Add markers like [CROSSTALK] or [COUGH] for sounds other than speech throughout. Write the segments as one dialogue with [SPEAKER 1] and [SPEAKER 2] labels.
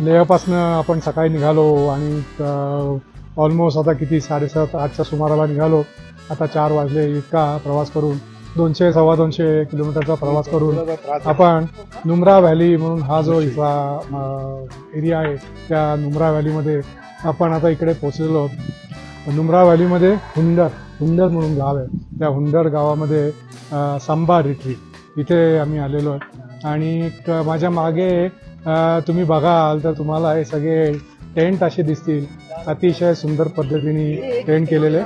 [SPEAKER 1] लेहपासनं आपण सकाळी निघालो आणि ऑलमोस्ट आता किती साडेसात आठच्या सुमाराला निघालो. आता चार वाजले इतका प्रवास करून दोनशे सव्वा दोनशे किलोमीटरचा प्रवास करून आपण नुमरा व्हॅली म्हणून हा जो इथला एरिया आहे त्या नुमरा व्हॅलीमध्ये आपण आता इकडे पोचलेलो नुमरा व्हॅलीमध्ये हुंडर हुंडर म्हणून गाव आहे. त्या हुंडर गावामध्ये अ, संबा रिट्रीट इथे आम्ही आलेलो आहे. आणि क- माझ्या मागे तुम्ही बघाल तर तुम्हाला हे सगळे टेंट असे दिसतील. अतिशय सुंदर पद्धतीने टेंट केलेले.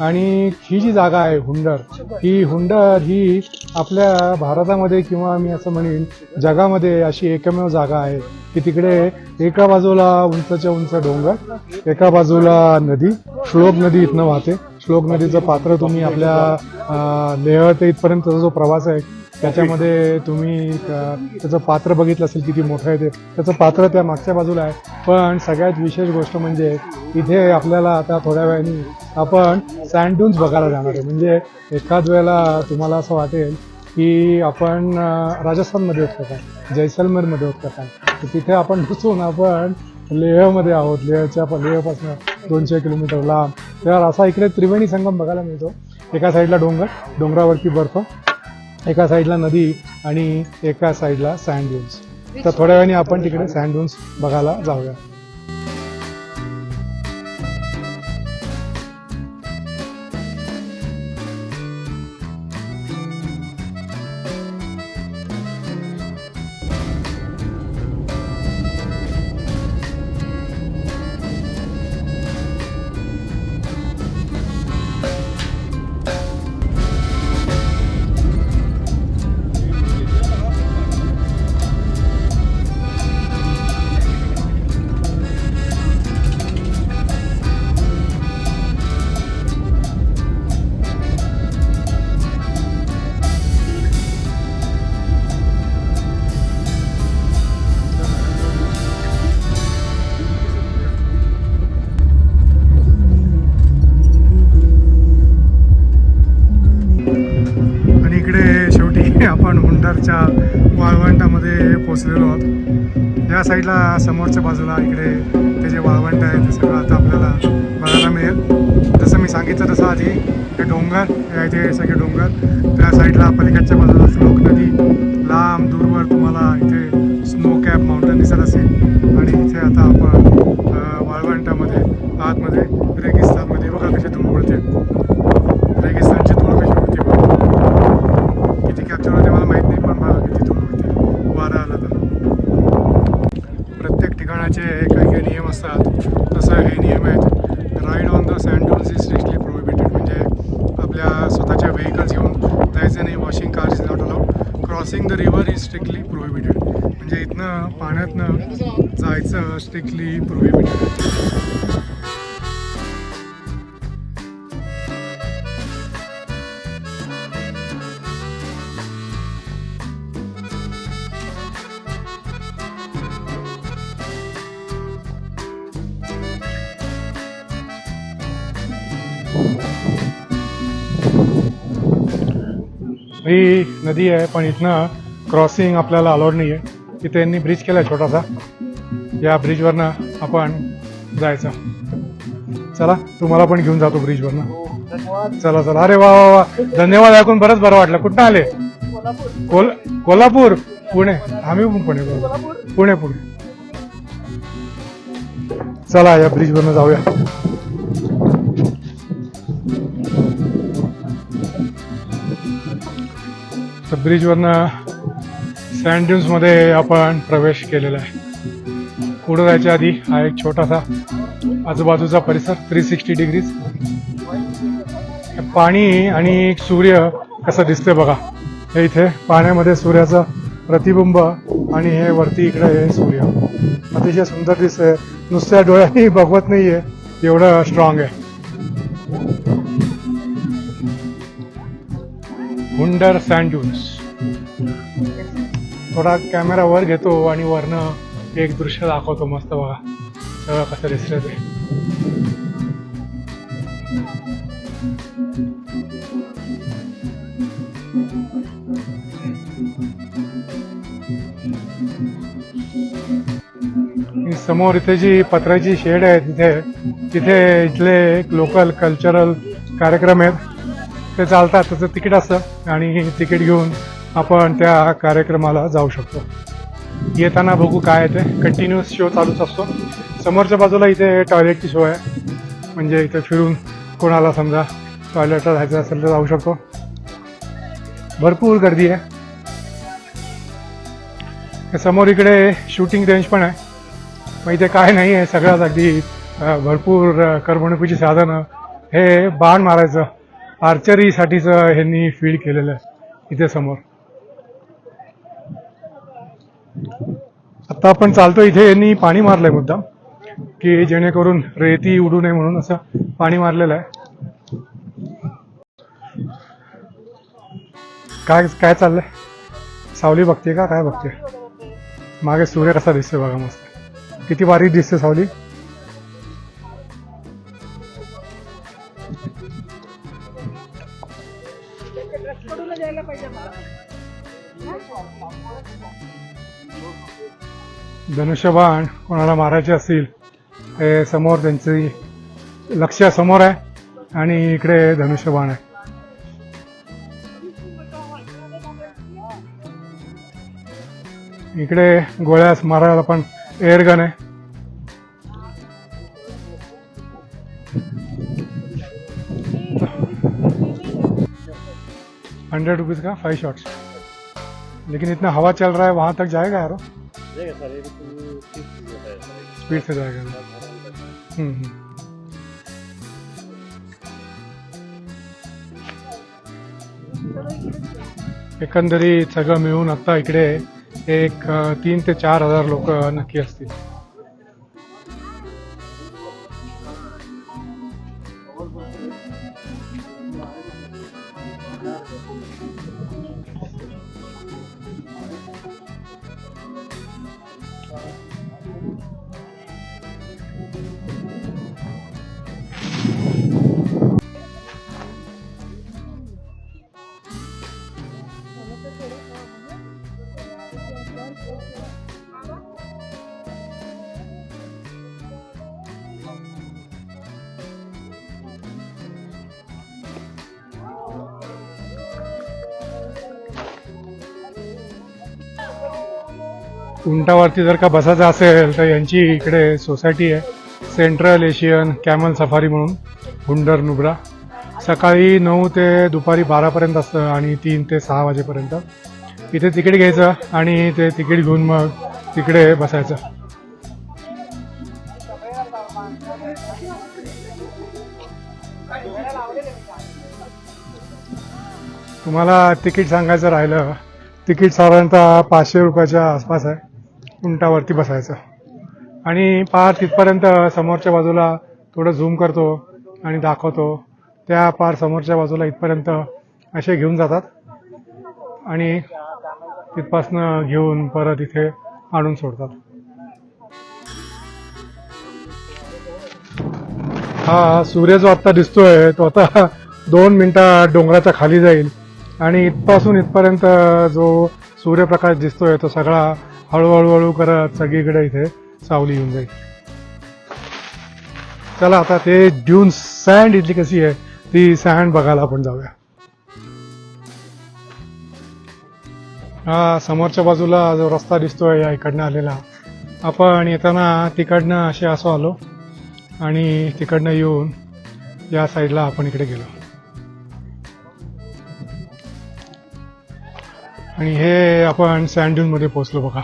[SPEAKER 1] आणि ही जी जागा आहे हुंडर ही हुंडर ही आपल्या भारतामध्ये किंवा मी असं म्हणेन जगामध्ये अशी एकमेव जागा आहे की तिकडे एका बाजूला उंचच्या उंच डोंगर एका बाजूला नदी श्लोक नदी इथनं वाहते. श्लोक नदीचं पात्र तुम्ही आपल्या लेह ते इथपर्यंतचा जो प्रवास आहे त्याच्यामध्ये तुम्ही त्याचं पात्र बघितलं असेल किती मोठं आहे ते. त्याचं पात्र त्या मागच्या बाजूला आहे. पण सगळ्यात विशेष गोष्ट म्हणजे इथे आपल्याला आता थोड्या वेळाने आपण सँडून्स बघायला जाणार आहे. म्हणजे एखाद वेळेला तुम्हाला असं वाटेल की आपण राजस्थानमध्ये होत काय जैसलमेरमध्ये होत का काय तर तिथे आपण घुसून आपण लेहमध्ये आहोत. लेहच्या लेहपासून दोनशे किलोमीटर लांब. तर असा इकडे त्रिवेणी संगम बघायला मिळतो. एका साईडला डोंगर डोंगरावरती बर्फ. एका साईडला नदी आणि एका साईडला सँड ड्यून्स तर थोड्या वेळाने आपण तिकडे सँड ड्यून्स बघायला जाऊया. या साईडला समोरच्या बाजूला इकडे ते जे वाळवंट आहे ते सगळं आता आपल्याला बघायला मिळेल. जसं मी सांगितलं तसं आधी हे डोंगर हे सगळे डोंगर त्या साईडला पलीकडच्या बाजूला श्लोक नदी लांब दूरवर तुम्हाला इथे स्नो कॅप माउंटन दिसत असेल. आणि इथे आता आपण वाळवंटामध्ये आतमध्ये रेगिस्तानमध्ये बघा कशी धूळ उडते रेगिस्तानची धूळ कशी उडते बघा किती कॅप्चर होते मला माहीत नाही पण बघा किती धूळ उडते वारा आला तर प्रत्येक ठिकाणाचे काही काही नियम असतात तसं हे नियम आहेत ride on the sandals is strictly prohibited म्हणजे आपल्या स्वतःच्या व्हेकल्स घेऊन जायचं नाही washing car is not allowed crossing the river is strictly prohibited म्हणजे इथनं पाण्यातनं जायचं स्ट्रिक्टली प्रोहिबिटेड Hey. नदी आहे पण इथनं क्रॉसिंग आपल्याला अलाउड नाही आहे तिथे यांनी ब्रिज केला आहे छोटासा. या ब्रिजवरनं आपण जायचं. चला तुम्हाला पण घेऊन जातो ब्रिजवरनं चला चला. अरे वा वा वा. धन्यवाद ऐकून बरंच बरं वाटलं. कुठं आले? कोल कोल्हापूर. पुणे. आम्ही पण पुणे पुणे पुणे. चला या ब्रिजवरनं जाऊया. तर ब्रिजवरनं सँड ड्यून्समध्ये आपण प्रवेश केलेला आहे. पुढे जायच्या आधी हा एक छोटासा आजूबाजूचा परिसर थ्री सिक्स्टी डिग्रीज पाणी आणि सूर्य कसं दिसतंय बघा. हे इथे पाण्यामध्ये सूर्याचं प्रतिबिंब आणि हे वरती इकडे हे सूर्य. अतिशय सुंदर दिसतंय. नुसत्या डोळ्यांनी बघवत नाहीये. एवढं स्ट्रॉंग आहे. हुंडर सँड ड्यून्स थोडा कॅमेरा वर घेतो आणि वरनं एक दृश्य दाखवतो मस्त बघा. सगळं कसं दिसलं ते. समोर इथे जी पत्र्याची शेड आहे तिथे तिथे इथले लोकल कल्चरल कार्यक्रम आहेत. ते चालतात त्याचं तिकीट असतं आणि तिकीट घेऊन आपण त्या कार्यक्रमाला जाऊ शकतो. येताना बघू काय येते ते. कंटिन्युअस शो चालूच असतो. समोरच्या बाजूला इथे टॉयलेटची सोय आहे. म्हणजे इथे फिरून कोणाला समजा टॉयलेटला जायचं असेल तर जाऊ शकतो. भरपूर गर्दी आहे. समोर इकडे शूटिंग रेंज पण आहे. मग इथे काय नाही आहे सगळ्यात अगदी भरपूर करमणुकीची साधनं. हे बाण मारायचं. आर्चरीसाठीचं ह्यांनी फील्ड केलेलं आहे इथे समोर. आता आपण चालतो इथे यांनी पाणी मारलंय मुद्दाम की जेणेकरून रेती उडू नये म्हणून असं पाणी मारलेलं आहे. काय काय चाललंय? सावली बघते का? काय बघते मागे सूर्य कसा दिसतोय बघा मस्त. किती बारीक दिसते सावली. धनुष्यबाण कोणाला मारायचे असतील हे समोर त्यांची लक्ष समोर आहे आणि इकडे धनुष्यबाण आहे. इकडे गोळ्यास मारायला पण एअरगन आहे. हंड्रेड रुपीज का? फाइव शॉट्स लेकिन इतना हवा चल रहा है वहां तक जाएगा यारो? स्पीड से जाएगा हम्म, हम्म. एकंदरीत सगळं मिळून आता इकडे एक अ, तीन ते चार हजार लोक नक्की असतील उंटावरती जर का बसायचं असेल तर यांची इकडे सोसायटी आहे. सेंट्रल एशियन कॅमल सफारी म्हणून हुंडर नुब्रा सकाळी नऊ ते दुपारी बारापर्यंत असतं आणि तीन ते सहा वाजेपर्यंत. इथे तिकीट घ्यायचं आणि ते तिकीट घेऊन मग तिकडे बसायचं. तुम्हाला तिकीट सांगायचं राहिलं तिकीट साधारणतः पाचशे रुपयाच्या आसपास आहे. उंटावरती बसायचं. आणि पार तिथपर्यंत समोरच्या बाजूला थोडं झूम करतो आणि दाखवतो. त्या पार समोरच्या बाजूला इथपर्यंत असे घेऊन जातात. आणि तिथपासनं घेऊन परत इथे आणून सोडतात. हा सूर्य जो आत्ता दिसतोय तो आता दोन मिनटं डोंगराच्या खाली जाईल. आणि इथपासून इथपर्यंत जो सूर्यप्रकाश दिसतोय तो सगळा हळूहळू हळू करत सगळीकडे इथे सावली येऊन जाईल. चला आता ते ड्यून सँड इथली कशी आहे ती सँड बघायला आपण जाऊया. हा समोरच्या बाजूला जो रस्ता दिसतोय या इकडनं आलेला. आपण येताना तिकडनं असे असं आलो आणि तिकडनं येऊन या साईडला आपण इकडे गेलो. आणि हे आपण सँड्यूनमध्ये पोचलो बघा.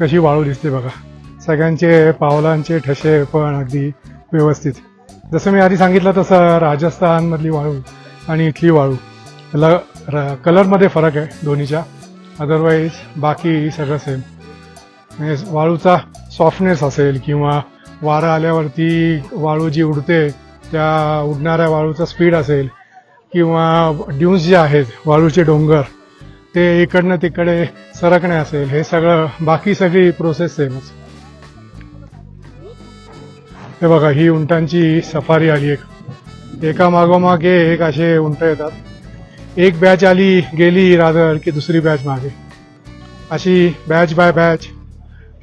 [SPEAKER 1] कशी वाळू दिसते बघा. सगळ्यांचे पावलांचे ठसे पण अगदी व्यवस्थित. जसं मी आधी सांगितलं तसं राजस्थानमधली वाळू आणि इथली वाळू. ल र- कलरमध्ये फरक आहे दोन्हीच्या. अदरवाईज बाकी सगळं सेम म्हणजे वाळूचा सॉफ्टनेस असेल किंवा वारा आल्यावरती वाळू जी उडते त्या उडणाऱ्या वाळूचा स्पीड असेल किंवा ड्यून्स जे आहेत वाळूचे डोंगर ते इकडनं तिकडे सरकणे असेल हे सगळं बाकी सगळी प्रोसेस सेमच हे बघा ही उंटांची सफारी आली एक. एका मागोमाग एक असे उंट येतात. एक बॅच आली गेली रादर की दुसरी बॅच मागे. अशी बॅच बाय बॅच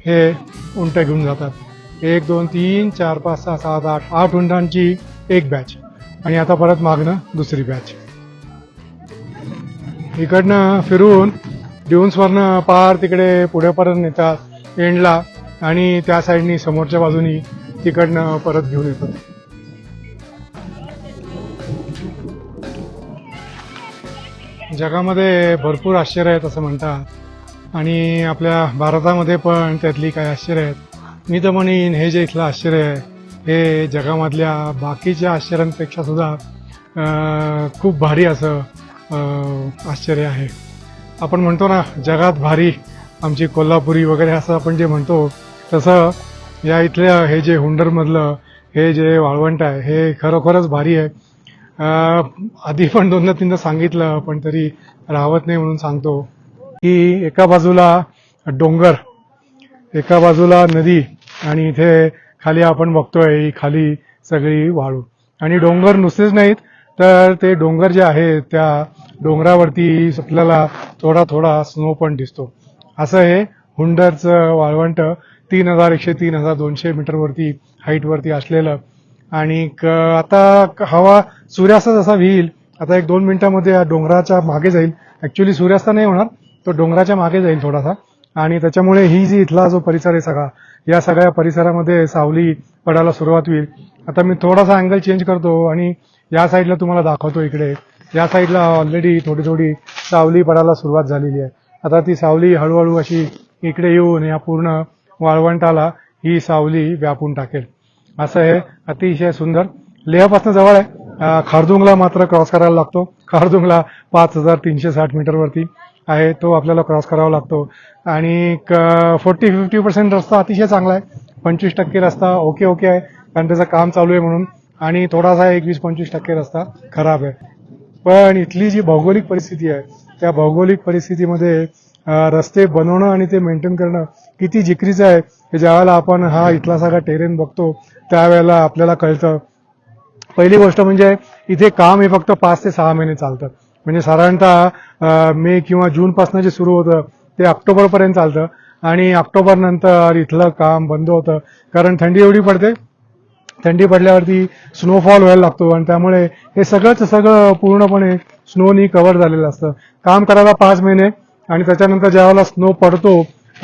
[SPEAKER 1] हे उंट घेऊन जातात. एक दोन तीन चार पाच सहा सात आठ आठ उंटांची एक बॅच आणि आता परत मागणं दुसरी बॅच इकडनं फिरून ड्युन्सवरनं पार तिकडे पुढेपर्यंत नेतात एंडला आणि त्या साईडनी समोरच्या बाजूनी तिकडनं परत घेऊन येतात. जगामध्ये भरपूर आश्चर्य आहेत असं म्हणतात. आणि आपल्या भारतामध्ये पण त्यातली काही आश्चर्य आहेत. मी तर म्हणेन हे जे इथलं आश्चर्य आहे हे जगामधल्या बाकीच्या आश्चर्यांपेक्षा सुद्धा खूप भारी असं आश्चर्य आहे. आपण म्हणतो ना जगात भारी आमची कोल्हापुरी वगैरे असं आपण जे म्हणतो तसं या इथल्या हे जे हुंडरमधलं हे जे वाळवंट आहे हे खरोखरच भारी आहे. आधी पण दोनदा तीनदा सांगितलं पण तरी राहत नाही म्हणून सांगतो. की एका बाजूला डोंगर एका बाजूला नदी आणि इथे खाली आपण बघतोय ही खाली सगळी वाळू. आणि डोंगर नुसतेच नाहीत तर ते डोंगर जे आहे त्या डोंगरावरती आपल्याला थोडा थोडा स्नो पण दिसतो. असं हे हुंडरचं वाळवंट तीन हजार एकशे तीन हजार दोनशे मीटरवरती हाईटवरती असलेलं. आणि आता क- हवा सूर्यास्त जसा होईल. आता एक दोन मिनिटामध्ये या डोंगराच्या मागे जाईल. ऍक्च्युली सूर्यास्त नाही होणार तो डोंगराच्या मागे जाईल थोडासा. आणि त्याच्यामुळे ही जी इथला जो परिसर आहे सगळा या सगळ्या परिसरामध्ये सावली पडायला सुरुवात होईल. आता मी थोडासा अँगल चेंज करतो आणि या साईडला तुम्हाला दाखवतो इकडे. या साईडला ऑलरेडी थोडी थोडी सावली पडायला सुरुवात झालेली आहे. आता ती सावली हळूहळू अशी इकडे येऊन या पूर्ण वाळवंटाला ही सावली व्यापून टाकेल. असं हे अतिशय सुंदर. लेहपासून जवळ आहे. खारदुंगला मात्र क्रॉस करायला लागतो. खारदुंगला पाच हजार तीनशे साठ मीटरवरती आहे. तो आपल्याला क्रॉस करावा लागतो. आणि फोर्टी फिफ्टी पर्सेंट रस्ता अतिशय चांगला आहे. पंचवीस टक्के रस्ता ओके ओके आहे. कारण त्याचं काम चालू आहे म्हणून आणि थोडासा एक वीस पंचवीस टक्के रस्ता खराब आहे. पण इथली जी भौगोलिक परिस्थिती आहे त्या भौगोलिक परिस्थितीमध्ये रस्ते बनवणं आणि ते मेंटेन करणं किती जिकरीचं आहे हे ज्यावेळेला आपण हा इथला सगळा टेरेन बघतो त्यावेळेला आपल्याला कळतं. पहिली गोष्ट म्हणजे इथे काम हे फक्त पाच ते सहा महिने चालतं. म्हणजे साधारणतः मे किंवा जूनपासून जे सुरू होतं ते ऑक्टोबरपर्यंत चालतं. आणि ऑक्टोबरनंतर इथलं काम बंद होतं. कारण थंडी एवढी पडते थंडी पडल्यावरती स्नोफॉल व्हायला लागतो आणि त्यामुळे हे सगळंच सगळं पूर्णपणे स्नोनी कव्हर झालेलं असतं. काम करायला पाच महिने आणि त्याच्यानंतर ज्यावेळेला स्नो पडतो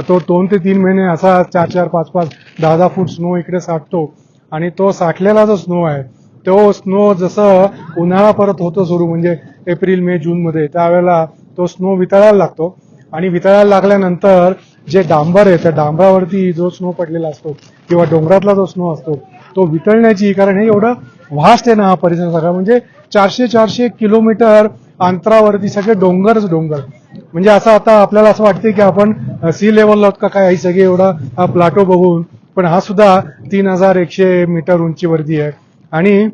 [SPEAKER 1] तो दोन ते तीन महिने असा चार चार पाच पाच दहा दहा फूट स्नो इकडे साठतो. आणि तो साठलेला जो स्नो आहे तो स्नो जसं उन्हाळा परत होतो सुरू म्हणजे एप्रिल मे जून मध्ये त्यावेळेला तो स्नो वितळायला लागतो. आणि वितळायला लागल्यानंतर जे डांबर आहे त्या डांबरावरती जो स्नो पडलेला असतो किंवा डोंगरातला जो स्नो असतो तो वितळण्याची कारण हे एवढं व्हास्ट आहे ना हा परिसर सगळा. म्हणजे चारशे चारशे किलोमीटर अंतरावरती सगळे डोंगरच डोंगर. म्हणजे असं आता आपल्याला असं वाटते की आपण सी लेवलला आहोत का काय ही एवढा हा प्लाटो बघून. पण हा सुद्धा तीन हजार एकशे मीटर उंचीवरती आहे. आणि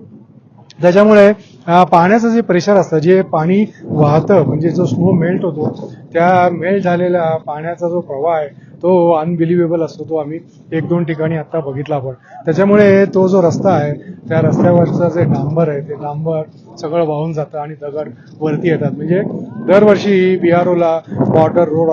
[SPEAKER 1] त्याच्यामुळे पाण्याचं जे प्रेशर असतं जे पाणी वाहतं म्हणजे जो स्नो मेल्ट होतो त्या मेल्ट झालेल्या पाण्याचा जो प्रवाह आहे तो अनबिलिव्हेबल असतो तो आम्ही एक दोन ठिकाणी आता बघितला आपण त्याच्यामुळे तो जो रस्ता आहे त्या रस्त्यावरचं जे डांबर आहे ते डांबर सगळं वाहून जातं आणि दगड वरती येतात. म्हणजे दरवर्षी बी आर ओला बॉर्डर रोड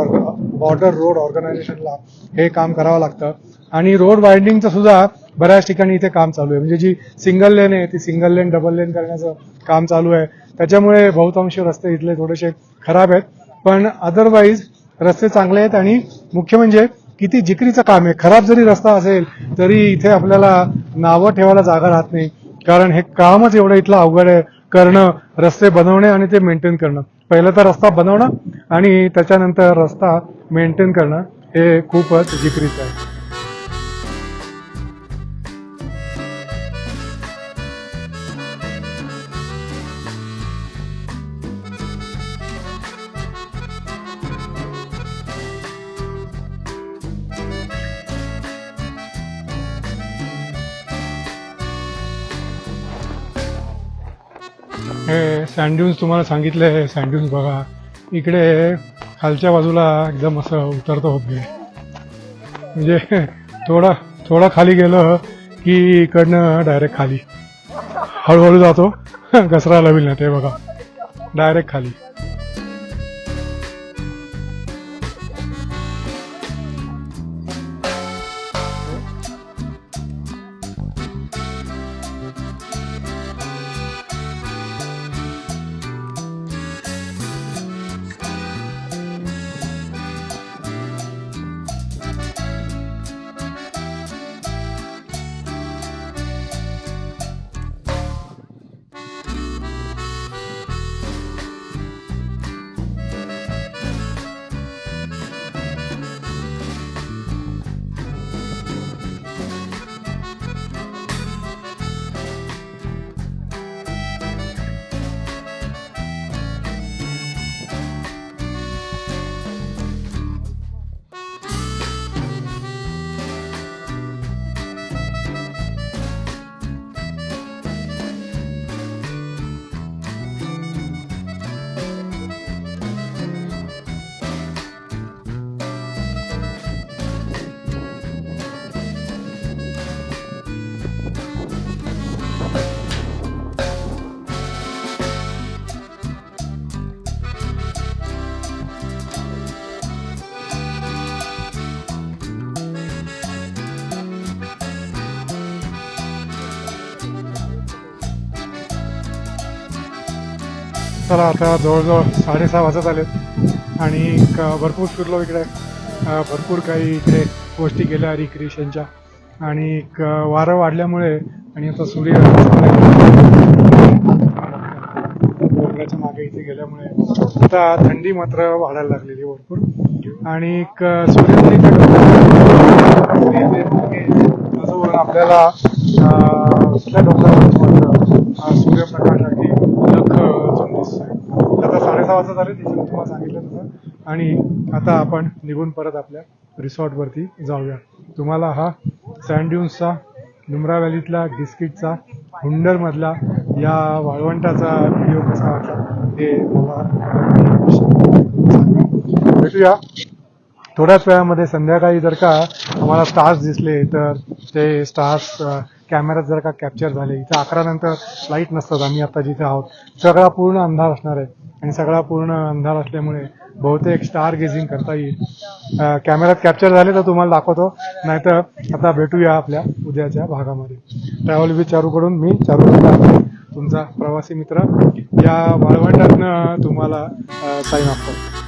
[SPEAKER 1] बॉर्डर रोड ऑर्गनायझेशनला हे काम करावं लागतं. आणि रोड वायंडिंगचं सुद्धा बऱ्याच ठिकाणी इथे काम चालू आहे. म्हणजे जी सिंगल लेन आहे ती सिंगल लेन डबल लेन करण्याचं काम चालू आहे. त्याच्यामुळे बहुतांश रस्ते इथले थोडेसे खराब आहेत. पण अदरवाईज रस्ते चांगले आहेत आणि मुख्य म्हणजे किती जिकरीचं काम आहे. खराब जरी रस्ता असेल तरी इथे आपल्याला नावं ठेवायला जागा राहत नाही. कारण हे कामच एवढं इथलं अवघड आहे. करणं रस्ते बनवणे आणि ते मेंटेन करणं. पहिलं तर रस्ता बनवणं आणि त्याच्यानंतर रस्ता मेंटेन करणं हे खूपच जिकरीचं आहे. सँड्यून्स तुम्हाला सांगितले हे सँड्यून्स बघा. इकडे खालच्या बाजूला एकदम असं उतरतं होते म्हणजे थोडा थोडा खाली गेलं की इकडनं डायरेक्ट खाली. हळूहळू जातो. [LAUGHS] घसरायला होईल ना ते बघा. डायरेक्ट खाली. चला आता जवळजवळ साडेसहा वाजत आलेत आणि क- भरपूर फिरलो इकडे भरपूर काही इकडे गोष्टी केल्या रिक्रिएशनच्या आणि क- वारं वाढल्यामुळे आणि आता सूर्य डोंगराच्या मागे इथे गेल्यामुळे आता थंडी मात्र वाढायला लागलेली आहे भरपूर आणि क- सूर्य आपल्याला अ, डोंगरावरती मात्र अ, सूर्यप्रकाश अगदी लख अजून दिसतोय आता साडेसहा वाजता झाले तिथे मी तुम्हाला सांगितलं तसं. आणि आता आपण निघून परत आपल्या रिसॉर्टवरती जाऊया. तुम्हाला हा सँड्युन्सचा नुमरा व्हॅलीतला गिस्किटचा हुंडरमधला या वाळवंटाचा व्हिडिओ कसा वाटला ते मला भेटूया. थोड्याच वेळामध्ये संध्याकाळी जर का आम्हाला स्टार्स दिसले तर ते स्टार्स कॅमेऱ्यात जर का कॅप्चर झाले इथं अकरा नंतर लाइट नसतात आम्ही आता जिथे आहोत. सगळा पूर्ण अंधार असणार आहे. आणि सगळा पूर्ण अंधार असल्यामुळे बहुतेक स्टार गेझिंग करता येईल. कॅमेऱ्यात कॅप्चर झाले तर तुम्हाला दाखवतो. नाहीतर आता भेटूया आपल्या उद्याच्या भागामध्ये. ट्रॅव्हल विथ चारूकडून मी चारू तुमचा प्रवासी मित्र या वाळवंटातनं तुम्हाला साईन ऑफ करतो.